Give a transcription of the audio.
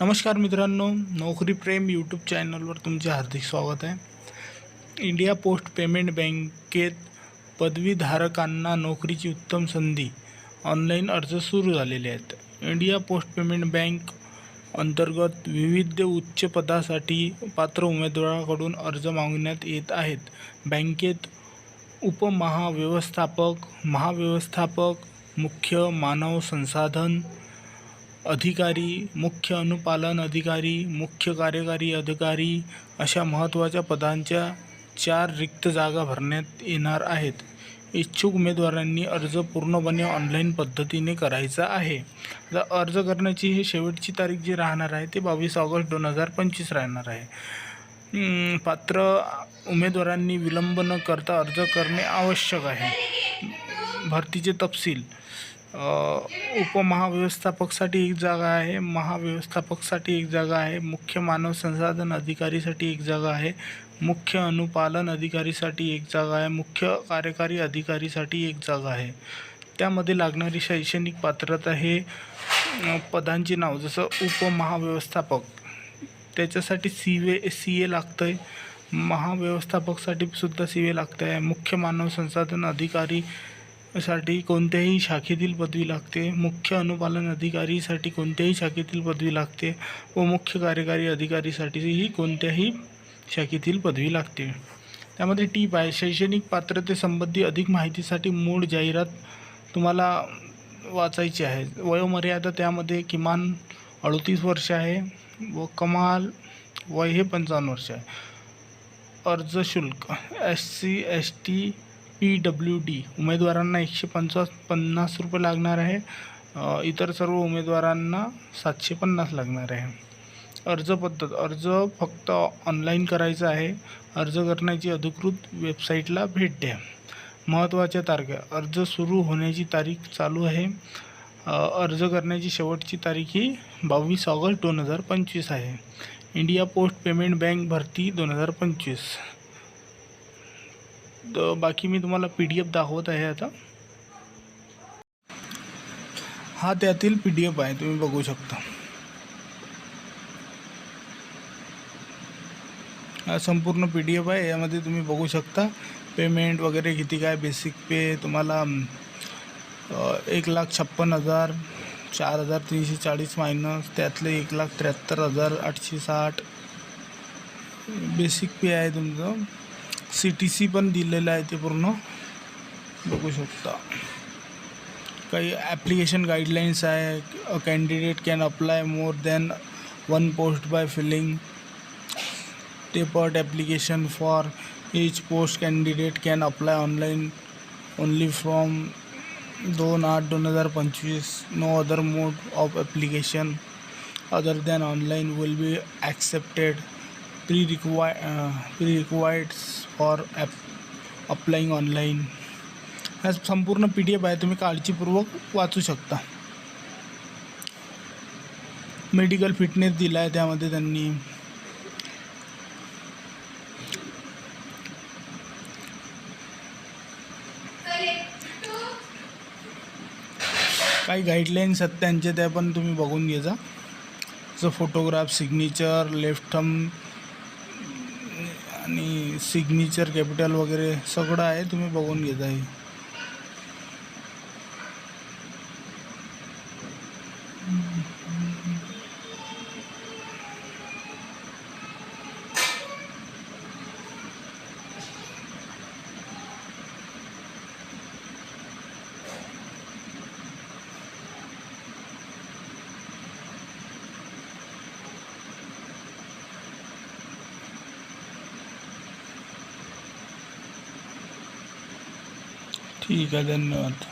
नमस्कार मित्रांनो नोकरी प्रेम यूट्यूब चॅनलवर तुमचे हार्दिक स्वागत आहे. इंडिया पोस्ट पेमेंट बँकेत पदवीधारकांना नोकरीची उत्तम संधी ऑनलाईन अर्ज सुरू झालेले आहेत. इंडिया पोस्ट पेमेंट बँक अंतर्गत विविध उच्च पदासाठी पात्र उमेदवाराकडून अर्ज मागवण्यात येत आहेत. बँकेत उपमहाव्यवस्थापक महाव्यवस्थापक मुख्य मानव संसाधन अधिकारी मुख्य अनुपालन अधिकारी मुख्य कार्यकारी अधिकारी अशा महत्त्वाच्या पदांच्या चार रिक्त जागा भरण्यात येणार आहेत. इच्छुक उमेदवारांनी अर्ज पूर्णपणे ऑनलाईन पद्धतीने करायचा आहे. आता अर्ज करण्याची ही शेवटची तारीख जी राहणार आहे ते बावीस ऑगस्ट दोन हजार पंचवीस राहणार आहे. पात्र उमेदवारांनी विलंब न करता अर्ज करणे आवश्यक आहे. भरतीचे तपशील. उपमहाव्यवस्थापकसाठी एक जागा आहे महाव्यवस्थापकसाठी एक जागा आहे मुख्य मानव संसाधन अधिकारीसाठी एक जागा आहे मुख्य अनुपालन अधिकारीसाठी एक जागा आहे मुख्य कार्यकारी अधिकारीसाठी एक जागा आहे. त्यामध्ये लागणारी शैक्षणिक पात्रता हे पदांची नाव जसं उपमहाव्यवस्थापक. त्याच्यासाठी सी वे सी ए लागतं आहे महाव्यवस्थापकसाठी सुद्धा सी ए लागतं आहे मुख्य मानव संसाधन अधिकारी साठी कोणत्याही शाखेतील पदवी लागते. मुख्य अनुपालन अधिकारीसाठी कोणत्याही शाखेतील पदवी लागते व मुख्य कार्यकारी अधिकारीसाठीही कोणत्याही शाखेतील पदवी लागते. त्यामध्ये टीप आहे शैक्षणिक पात्रतेसंबंधी अधिक माहितीसाठी मूळ जाहिरात तुम्हाला वाचायची आहे. वयोमर्यादा त्यामध्ये किमान अडतीस वर्ष आहे व कमाल वय हे पंचावन्न वर्ष आहे. अर्ज शुल्क S C S T P W D उमेदवारांना एकशे पंचा पन्नास रुपये लागणार आहे. इतर सर्व उमेदवारांना सातशे पन्नास लागणार आहे. अर्ज पद्धत अर्ज फक्त ऑनलाईन करायचा आहे. अर्ज करण्याची अधिकृत वेबसाईटला भेट द्या. महत्त्वाच्या तारखा अर्ज सुरू होण्याची तारीख चालू आहे. अर्ज करण्याची शेवटची तारीख ही बावीस ऑगस्ट दोन हजार पंचवीस आहे. इंडिया पोस्ट पेमेंट बँक भरती दोन हजार पंचवीस. तर बाकी मी तुम्हाला पी डी एफ दाखवत आहे आता. हा त्यातील पी डी एफ आहे तुम्ही बघू शकता. हा संपूर्ण पी डी एफ आहे यामध्ये तुम्ही बघू शकता. पेमेंट वगैरे किती काय बेसिक पे तुम्हाला एक लाख छप्पन हजार चार हजार तीनशे चाळीस मायनस त्यातले एक लाख त्र्याहत्तर हजार आठशे साठ. बेसिक पे आहे तुमचं. सी टी सी पण दिलेलं आहे ते पूर्ण. बघू शकता. काही ॲप्लिकेशन गाईडलाईन्स आहे. A candidate can apply more than one post by filling separate application for each post candidate can apply online only from दोन आठ दोन हजार पंचवीस. No other mode of application other than online will be accepted pre require pre requireds for app applying online हा संपूर्ण P D F आहे तुम्ही काळजीपूर्वक वाचू शकता. मेडिकल फिटनेस दिला आहे त्यामध्ये त्यांनी. काही गाईडलाईन्स आहेत त्यांचे त्या पण तुम्ही बघून घेजा जसं फोटोग्राफ सिग्नेचर लेफ्ट थंब आणि सिग्नेचर कॅपिटल वगैरे सगळं आहे तुम्ही बघून घे जा हे ठीक आहे धन्यवाद